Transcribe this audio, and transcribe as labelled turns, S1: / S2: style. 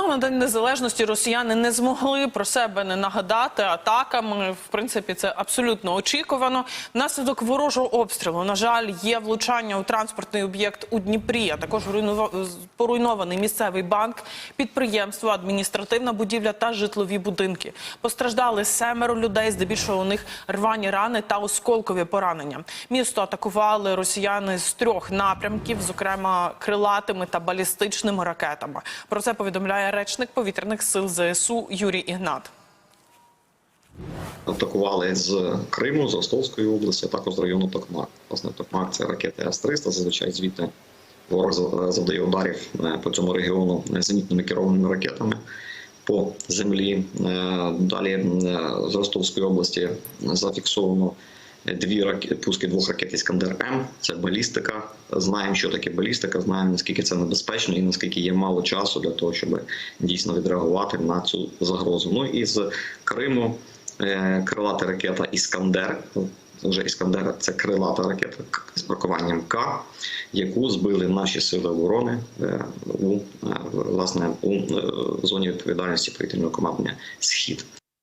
S1: Ну, на День Незалежності росіяни не змогли про себе не нагадати атаками. В принципі, це абсолютно очікувано. Внаслідок ворожого обстрілу, на жаль, є влучання у транспортний об'єкт у Дніпрі, а також поруйнований місцевий банк, підприємство, адміністративна будівля та житлові будинки. Постраждали семеро людей, здебільшого у них рвані рани та осколкові поранення. Місто атакували росіяни з трьох напрямків, зокрема крилатими та балістичними ракетами. Про це повідомляє речник повітряних сил ЗСУ Юрій Ігнат.
S2: атакували з Криму, з Ростовської області, а також з району Токмак. Власне, Токмак це ракети С-300, зазвичай звідти ворог за- завдає ударів е, по цьому регіону зенітними керованими ракетами по землі. Е, Далі е, з Ростовської області зафіксовано дві раке- пуски двох ракет Іскандер М. Це балістика. Знаємо, що таке балістика, знаємо наскільки це небезпечно і наскільки є мало часу для того, щоб дійсно відреагувати на цю загрозу. Ну і з Криму е, крилата ракета Іскандер. Вже Іскандер це крилата ракета з маркуванням К, яку збили наші сили оборони е, у е, власне у зоні відповідальності повітряного командування Схід.